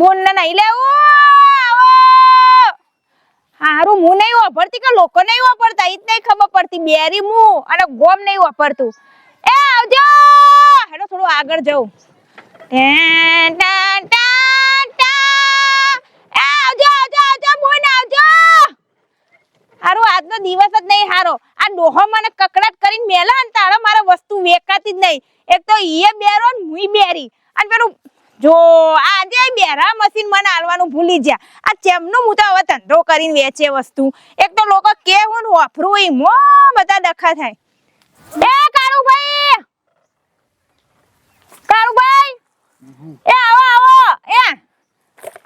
મુન્ને નહીં લેવું હારું હું નહીં વાપરતી કે લોકો નહીં વાપરતા? ઈ જ નહીં ખબર પડતી, બેરી મું અને ગોમ નહીં વાપરતું. એ, આવજો. હેડો, થોડું આગળ જઉં. હારો, આજનો દિવસ જ નહીં હારો. આ ડોહો મને કકડાટ કરીને મેલા ને તારા મારા વસ્તુ વેકાતી જ નહીં. એક તો ઈએ બેરો ને મુઈ બેરી. અને પેલું જો આજે બેરા મશીન મને આલવાનું ભૂલી ગયા. આ ચેમનું હું તો હવે ધંધો કરીને વેચે વસ્તુ. એક તો લોકો કેવું ને વાપરું એ મો બધા ડખા થાય. એ કાળુભાઈ! કાળુભાઈ! એ આવો આવો! એ!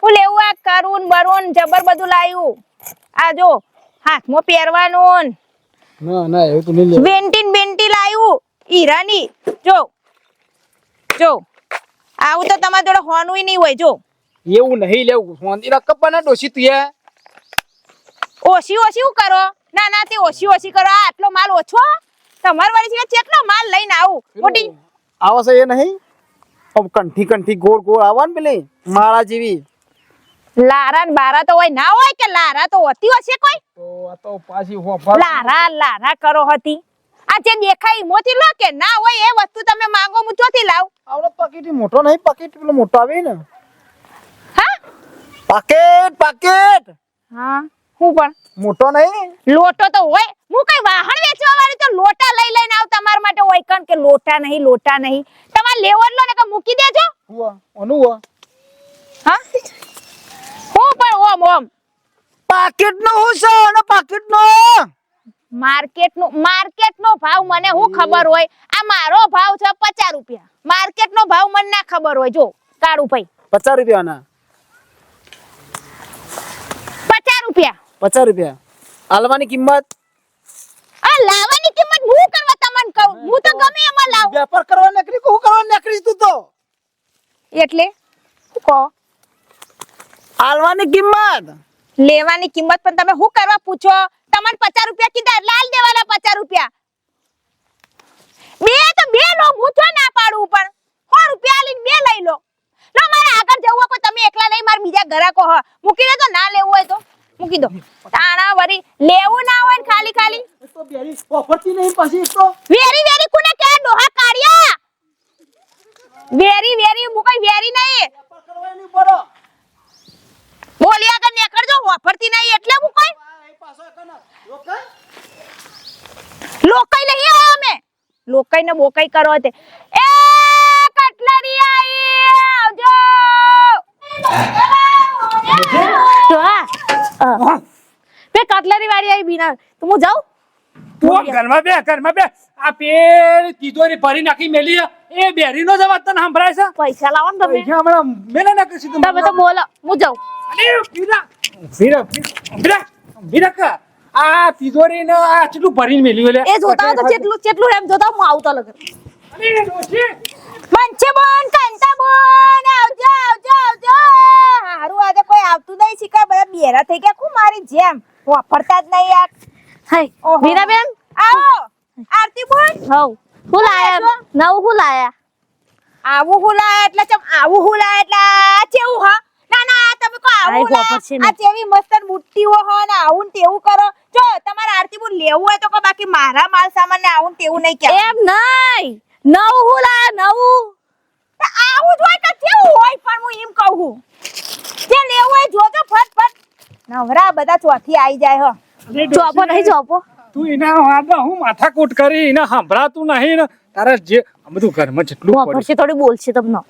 હું લેવું આ કરું ને જબર બધું લાવ્યું આ જો હાથમાં પહેરવાનું. ને ના એવું તો નહીં બેન્ટીન બેન્ટી લાવ્યું હીરાની. જો જો. આવું તો તમારા જોડે હોનું નહીં હોય જો. એવું નહીં લેવું. સોંદીના કપ્પાના ડોસી તું ઓછી ઓછી કરો? ના ના તે ઓછી ઓછી કરો. આ આટલો માલ ઓછો? તમાર વાળી છે કેટલો માલ લઈને આવું? મોટી આવા છે એ નહીં? અબ કંઠી કંઠી ગોળ ગોળ આવવાન પેલી? માળા જેવી. લારા ને બારા તો હોય ના હોય કે લારા તો હોતી હશે કોઈ? તો આ તો પાછી લારા લારા કરો હતી. આ જે દેખાય મોથી લો કે ના હોય એ વસ્તુ તમે માંગો હું ચોથી લાવ. આવડો પાકીટ મોટો નહીં પાકીટ પેલો મોટો આવે ને. હા? પાકેટ પાકેટ. હા હું પણ. મોટો નહીં. લોટો તો હોય. હું કઈ વાહણ વેચવા વાળી તો લોટા લઈ લઈને આવ તમાર માટે હોય કણ કે લોટા નહીં લોટા નહીં. તમારે લેવો લો ને કે મૂકી દેજો. હુઆ ઓનું હુઆ હા? હું પણ ઓમ ઓમ. પાકીટ નો હું છે? અને પાકીટ નો માર્કેટ નો માર્કેટ નો ભાવ મને હું ખબર હોય? આ મારો ભાવ છે પચાસ રૂપિયા. માર્કેટ નો ભાવ મને ના ખબર હોય. જો કાળુ ભાઈ પચાસ રૂપિયાના? પચાસ રૂપિયા. પચાસ રૂપિયા. આલવાની કિંમત? આ લાવવાની કિંમત હું કરવા તમને કહું? હું તો ગમે એમાં લાવ. વેપાર કરવા નકરી કે હું કરવા નકરી તું તો? એટલે કો કહો. આલવાની કિંમત? લેવાની કિંમત પણ તમે શું કરવા પૂછો? તમને પચાસ રૂપિયા કીધા લાલ દેવાના પચાસ રૂપિયા. બે તો બે લો હું તો ના પાડું પણ. સો રૂપિયા લઈને બે લઈ લો. લો મારે આગળ જવું હોય તમે એકલા નહીં મારે બીજા ગ્રાહકો હ. મૂકી દે તો ના લેવું હોય તો. મૂકી દો. તાણા વરી લેવું ના હોય ને ખાલી ખાલી. તો બેરી ઓફરતી નહીં પછી તો વેરી વેરી કોને કે ડોહા કાઢ્યા વેરી વેરી હું કઈ વેરી નહીં. વેપાર કરવાની બરો બોલી આગળ નીકળજો વાપરતી નહીં એટલે હું કઈ? પાછો કના. લોકઈ નહીં આવ્યા અમે. લોકઈ ને બોકઈ કરો તે. એ કટલરી આઈ આવજો. તો આ બે કટલરી વાળી આવી બીના. તો હું જાઉં? તું ઘરમાં બે ઘરમાં બે. આ પેલી તિજોરી ભરી નાખી મેલી એ બેરી નો જવાબ તને સંભળાય છે? પૈસા લાવો ને તમે. પૈસા હમણાં મેલે નાખી સીધું તમે તો બોલો. હું જાઉં. અરે પીરા પીરા પીરા પીરા આ તિજોરી ને આ કેટલું ભરીને મેલ્યું એટલે? એ જોતા તો કેટલું કેટલું એમ જોતા હું આવતો ડોશી! મંચે બોન કંતા બોન આવજો આવજો આવજો. હારું આજે કોઈ આવતું નહીં શીખા બધા બેરા થઈ ગયા. કુ મારી જેમ. વાપરતા જ નહીં યાર. હાય મીરા બેન આવો આરતી બોન. હવ. હું લાયા નવું હું લાયા? આવું હું લાયા એટલે ચમ આવું હુલા એટલે આ ચેવું હા? તમે કો આવું. આ જેવી મસ્ત બુટ્ટીઓ હો ને આવું તેવું કરો. જો તમારે આરતી બુ લેવું હોય તો કો બાકી મારા માલ સામાન ને આવું તેવું નહીં કે એમ નહીં. નવું હું નવું. આવું જ હોય કે કેવું હોય પણ હું એમ કહું છું. જે લેવું હોય જોજો ફટ ફટ નવરા બધા ચોથી આવી જાય હો. ચોપો નહીં ચોપો તું એના વાદા હું માથાકૂટ કરી એને સંભળાતું નહીં ને. તારા જે બધું ઘરમાં જેટલું વાપરશે થોડી બોલશે તમને.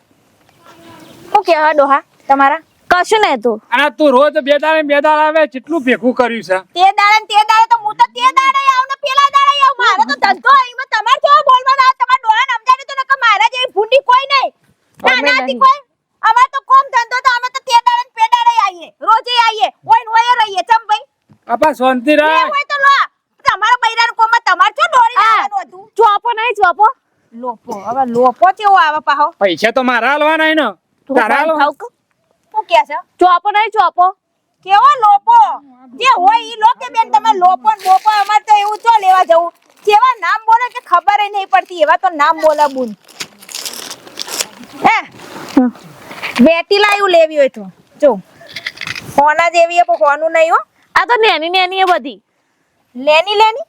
શું કે ડોહા તમારા? કશું નહીં તું અને તું રોજ બે દાડે બે દાડે આવે કેટલું ભેગું કર્યું છે? તે દાડે તે દાડે તો હું તો તે દાડે આવું ને પેલા દાડે આવું. મારો તો ધંધો એમાં તમાર કેવો બોલવાના તમારા ડોહા સમજાડ્યું તો નકર મારા જેવી ભૂંડી કોઈ નહીં. ના અમે નાથી કોઈ. અમાર તો કોમ ધંધો તો અમે તો તે દાડે બે દાડે આવીએ. રોજે આવીએ. ઓય ઓય રહીએ. ચમ ભાઈ? આપા શાંતિ રાખ. હોય તો લો તમારા બૈરાનું કોમમાં તમારે શું દોડી આ. હતું? ચોપો નહીં ચોપો. લોપો. હવે લોપો કેવો આવે પાહો? પૈસા તો મારા હાલવાના હે ને. તું તારા હાલવા- ખાવ કે? છે? ચોપો નહીં ચોપો. કેવો લોપો? જે હોય ઈ લોકે બેન તમે લોપો બોપો અમાર તો એવું ચો લેવા જવું? કેવા નામ બોલે કે ખબર એ નહીં પડતી એવા તો નામ બોલા બુન. હે? બેટી લાયું લેવી હોય તો. જો. હોના જેવી હે પણ હોનું નહીં હો. આ તો નેની નેની હે બધી. લેની લેની?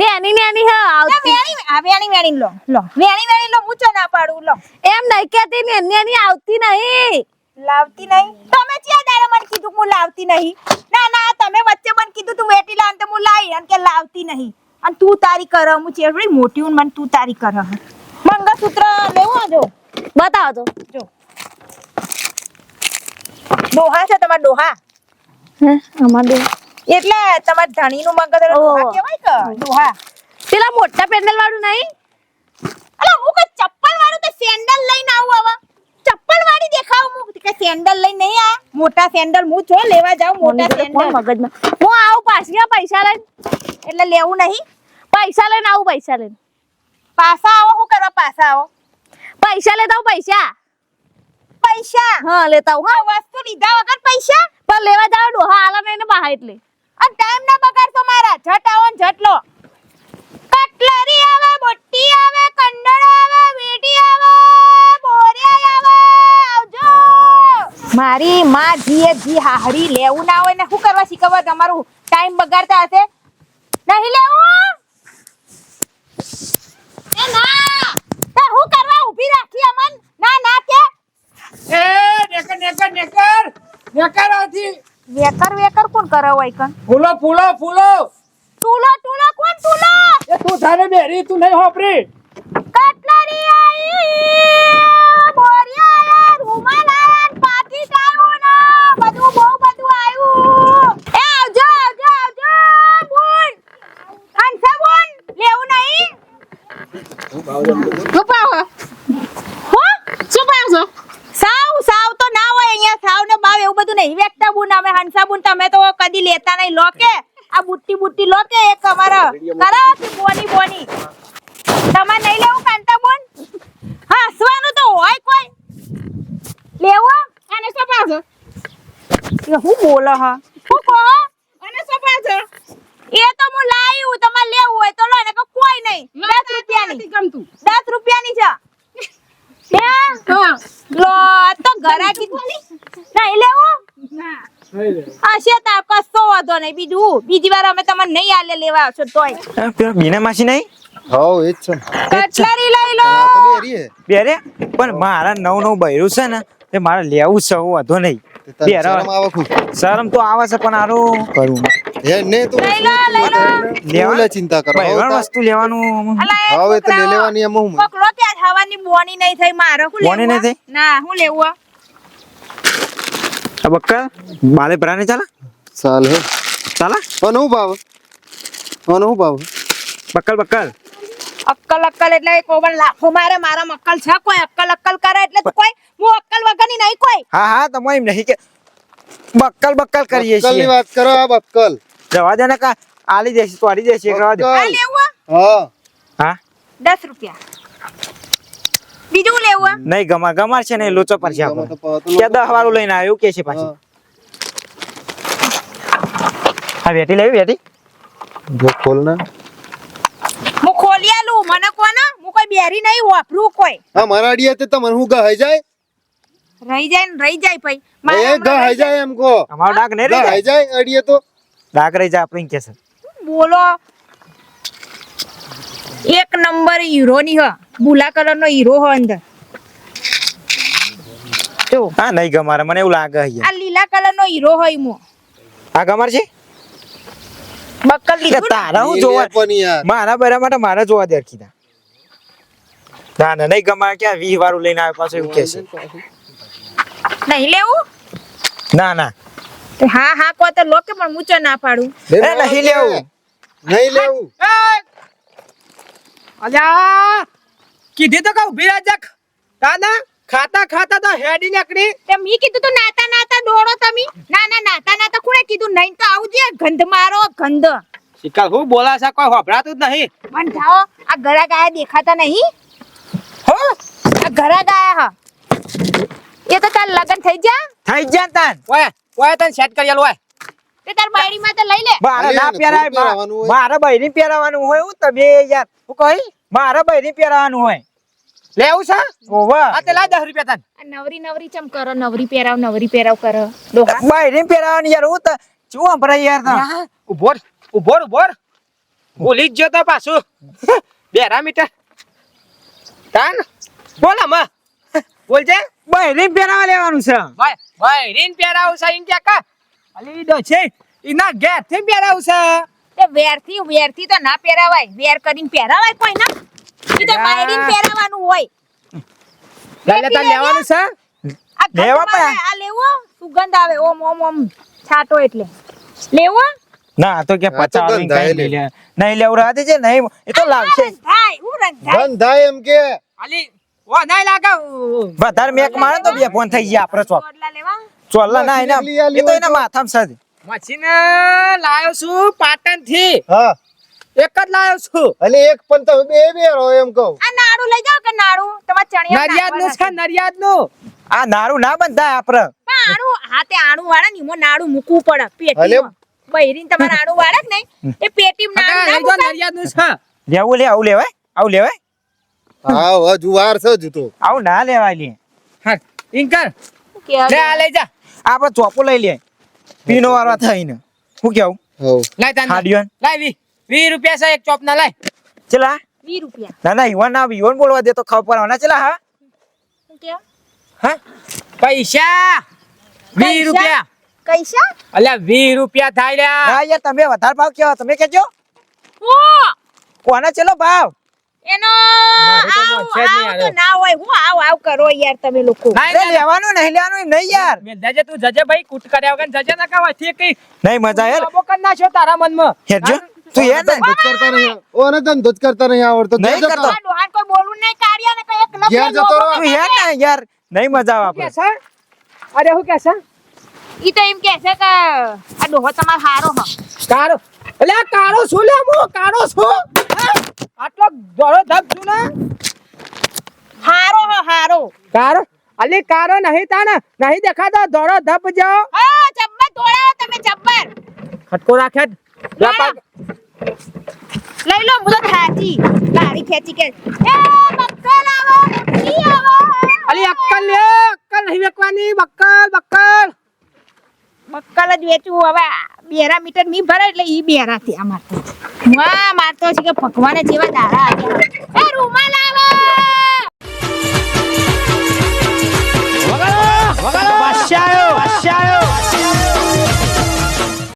નેની નેની હે આવતી. વેણી આ વેણી વેણી લો લો. વેણી વેણી લો મૂચો ના પાડું લો. એમ નહીં કેતી નેની આવતી નહીં. લાવતી નહીં? તમે ક્યાં દાડે મને કીધું હું લાવતી નહીં? ના ના તમે વચ્ચે મને કીધું તું વેટી લાવ તો હું લાવી અને કે લાવતી નહીં. અને તું તારી કર હું ચેવડી મોટી હું મને તું તારી કર. મંગળસૂત્ર લેવું જો બતાવો તો. જો. ડોહા છે તમારા ડોહા? હે અમાર ડોહા એટલે તમારા ધણીનું મંગળ ઓહો. ડોહા કહેવાય કે? ડોહા. પેલા મોટા પેન્ડલ વાળું નહીં? અલા હું કઈ ચપ્પલ વાળું તો સેન્ડલ લઈને આવું હવે. ચપ્પલ વાળી દેખાવ હું. કે સેન્ડલ લઈને નહીં આ? મોટા સેન્ડલ હું જો લેવા જાઉં મોટા સેન્ડલ. મગજમાં? હું આવું પાછા પૈસા લઈને. એટલે લેવું નહીં. પૈસા લઈને આવું પૈસા લઈને. પાછા આવો હું કરવા પાછા આવો? પૈસા લેતા હું પૈસા? પૈસા? હા લેતા હું હા વસ્તુ લીધા વગર પૈસા? પણ લેવા જાવ ડોહા આલા નહીં બહાર એટલે. અને ટાઈમ ના બગાડતો મારા. જટ આવો ને જટ લો. કટલરી આવે બોટી આવે કંડળ મારી માં જીએ જી હાહડી લેવું ના હોય ને શું કરવા શીખવવા તમારું? ટાઈમ બગાડતા હશે? નહીં લેવું? એ ના! તે હું કરવા ઊભી રાખી અમન? ના ના કે. એ નેકર નેકર નેકર! નેકર આથી. વેકર વેકર કોણ કરે હોય કન ફૂલો ફૂલો ફૂલો! ટૂલો ટૂલો કોણ ટૂલો? એ તું થાને બેરી તું નહીં હોપરી. કટલારી આઈ બોરિયા રૂમાલ આયા પાકીટ આવ્યું ને બધું બહુ બધું આવ્યું. એ આવજો આવજો આવજો. બોન હંસા બોન લેવું નહીં? શું પાવ હો? શું પાવ છો? સાવ સાવ તો ના હોય અહીંયા. સાવ ને બાવ એવું બધું નહીં. વેકતા બુન અમે હંસા બુન તમે તો કદી લેતા નહીં. લો કે. આ બુટ્ટી બુટ્ટી લો કે એક અમારા. કરો કે બોની બોની. તમારે નહીં લેવું કાંતા બોન? હા હસવાનું તો હોય કોઈ. લેવું? અને શું પાછો એ હું બોલો હા? હું અને શું છે? એ તો હું લાવ્યું તમારે લેવું હોય તો લો ને કે કોઈ નહીં. દસ રૂપિયાની. ગમતું. દસ રૂપિયાની છે. હે? લો આ તો ઘરાકી નહીં લેવું. હશે તો કશો વાંધો નહીં. બીજું બીજી વાર અમે તમને નહીં આલે લેવા આવશો તોય. પેલા બીના માસી નહીં? હવ એ જ છે. કટલરી લઈ લો. બેરે પણ મારા નવ નવ બૈરું છે ને તે મારે લેવું છે વાંધો નહીં. શરમ તો આવે છે પણ આરું કરું. હે ને તું લઈ લો, લઈ લો. લેવા? ચિંતા કરો. હવે બૈરણ તાર- વસ્તુ લેવાનું. હવે તો લેવાની એમ હું કોક લો કે બોની નહીં થઈ મારે શું બોની નહીં? ના હું લેવું આ? આ બક્કા બાલે ભરાને ચાલા? ચાલ. હે ચાલા અને ભાવ? અને હું ભાવ? બક્કલ બક્કલ અક્કલ અક્કલ એટલે કોઈ પણ લાખો મારે મારા અક્કલ છે કોઈ અક્કલ અક્કલ કરે એટલે કોઈ હું અક્કલ વગરની નહીં કોઈ. હા હા તમે એમ નહીં કે બક્કલ બક્કલ કરીએ બક્કલની છીએ. વાત કરો આ બક્કલ. જવા દે ને કા આલી દેશે તો આલી દેશે કરવા દે. આ લેવું હા? હા. દસ રૂપિયા. બીજું લેવું નહીં ગમા ગમાર છે ને લોચો પર છે આપણે. કે દહ વાળું લઈને આવ્યું કે છે પાછી? હા. હા વેટી લેવી વેટી? જો ખોલ ને. હું મને કોને હું કોઈ બેરી નહીં વાપરું કોઈ. હા મારા અડિયા તે તમને હું ગહાઈ જાય? રહી જાય ને રહી જાય ભાઈ. મારે ગહાઈ જાય. એમ કો અમારો ડાક નહીં રહી ગહાઈ જાય જાય અડીએ તો? ડાક રહી જાય આપણે કે છે બોલો. એક નંબર હીરો ની હ બુલા કલર નો હીરો હ અંદર. જો. હા નહીં ગમારે મને એવું લાગે આ લીલા કલર નો હીરો હોય મો આ ગમાર છે? બક્કલ કે તારા હું જોવા લે પણ યાર. મારા બરા માટે મારે જોવા દે કીધા ના ના નહીં ગમાર ક્યાં? વી વાળું લઈને આવે પાછું એવું કે છે. નહીં લેવું? ના ના. હા હા કો તો લોકે પણ મૂચો ના પાડું. એ નહીં લેવું. નહીં લેવું. અલ્યા! કીધી તો કે બિરાજક દાદા ખાતા ખાતા તો હેડી નકડી તે મી કીધું તો નાતા નાતા દોડો તમે. ના ના નાતા નાતા કોણે કીધું? નહીં તો આવજે ગંધ મારો ગંધ. શિકા હું બોલા છે? કોઈ હોભરાતું જ નહીં. પણ જાઓ આ ગરા ગાયા દેખાતા નહીં. હો આ ગરા ગાયા હા. એ તો તાર લગન થઈ જા થઈ જ જા તાન. ઓય ઓય તને સેટ કરી આલું ઓય. તે તાર બાયડીમાં તો લઈ લે. મારે ના પહેરાય. મારે બૈરી પહેરાવાનું હોય હું તમે યાર. હું કહી મારે બૈરી પહેરાવાનું હોય. લેવું છે? ઓવા આ તે દસ રૂપિયા તન. આ નવરી નવરી ચમ કરો? નવરી પહેરાવ નવરી પહેરાવ કરો. ડોહા. બૈરી પહેરાવાનું યાર હું તો શું સંભળાય યાર તા. ઉભોર ઉભોર ઉભોર બોલી જ તો પાછું. બેરા મીટર તાન. બોલ આમાં. બોલજે બહેરીને પહેરાવા લેવાનું છે. ભાઈ ભાઈ ને પહેરાવ છે ઇન ક્યાં કા? અલી ડો છે. ઇના ઘેરથી પહેરાવ છે. તે વેરથી વેરથી તો ના પહેરાવાય. વેર કરીને પહેરાવાય કોઈ ના. ઈ તો. બાયડીને પહેરાવાનું હોય. લે લે તાર લેવાનું છે? આ લેવા પણ. આ લેવો સુગંધ આવે ઓમ ઓમ ઓમ છાટો એટલે. લેવો? ના આ તો કે આ તો પચાસ ગંધ કઈ. નહીં લે. નહીં લેવું રહેવા દેજે નહીં એ તો લાવશે હું રંધાય. બંધ થાય એમ કે. અલી ઓ નહીં લાગે વધારે મેક મારે તો બે ફોન થઈ ગયા આપણે ચોક. ચોલ્લા ના એના લઈ એ તો એના માથામાં સજ. મશીન લાયો છું પાટણથી હા. એક જ લાયો છું. અને એક પણ તમે બે બે રહો એમ કહું. આ નાડુ લઈ જાઓ કે નાડુ? તમારે ચણિયા નરિયાદનું છે નરિયાદનું આ નાડુ ના બંધાય આપરે આણુ આણું આણુ તે આણું વાળા ની મો નાડુ મૂકવું પડે પેટી પેટીમાં. તમાર તમારે આણું વાળા કે નહીં એ પેટીમાં નાડુ ના મુકાય? નરિયાદનું છે લેવું લે આવું લેવાય આવું લેવાય. હા હજુ વાર છે હજુ તો. આવું ના લેવાય લે. હા ઇન્કર લે આ લઈ જા. આપણે ચોપો લઈ લે. પીનો વાળા થઈને હું કેવું? લાય તાન. હાડિયોન લાય વી રૂપિયા છે એક ચોપ ના લાય. ચલા? વીસ રૂપિયા. ના ના યુવાન ના યુવાન બોલવા દે તો ખબર પડવાના ચલા હા? હા? પૈસા. વી રૂપિયા. પૈસા? અલ્યા વી રૂપિયા થાય લ્યા. હા યાર તમે વધારે ભાવ કેવો તમે કેજો. ઓ કોના ચલો ભાવ? એનો આવ નહીં આવ તો ના હોય હું આવ આવ કરો યાર તમે લોકો. ના, અરે ના, ના. લેવાનું નહીં લેવાનું નહીં યાર. મેં જજે તું જજે ભાઈ કૂટ કર્યા વગર જજે ના કાવા ઠીક કઈ નહીં મજા યાર બાબો ના છો તારા મનમાં. હેરજો તું યાર ને ધંધો જ કરતા નહીં ઓને ધંધો જ કરતા નહીં આવડતો નહીં ઘેર જતો કરતો. આ ડોહાન કોઈ બોલવું નહીં કાઢ્યા ને કઈ એક નફે ઘેર જતો રહો. તું યાર ને યાર નહીં મજા આવે કે આપણે છે અરે હું કે છે ઈ તો એમ કે છે કે આ ડોહો તમારો હારો હ કારો અલ્યા કારો શું લે મો કારો શું હા? આટલો દોડો ધબ છું ને હારો હ હારો કારો અલી કારો નહીં તાને નહીં દેખાતો દોડો ધબ જાઓ હા જબ્બર દોડાવો તમે જબ્બર ખટકો રાખે જ. લા ના. પાક. લઈ અક્કલ અક્કલ બક્કલ જ વેચું હવે બેરા મીટર નહીં ભરે એટલે ઈ બેરા થી મારતો છે. કે ભગવાને જેવા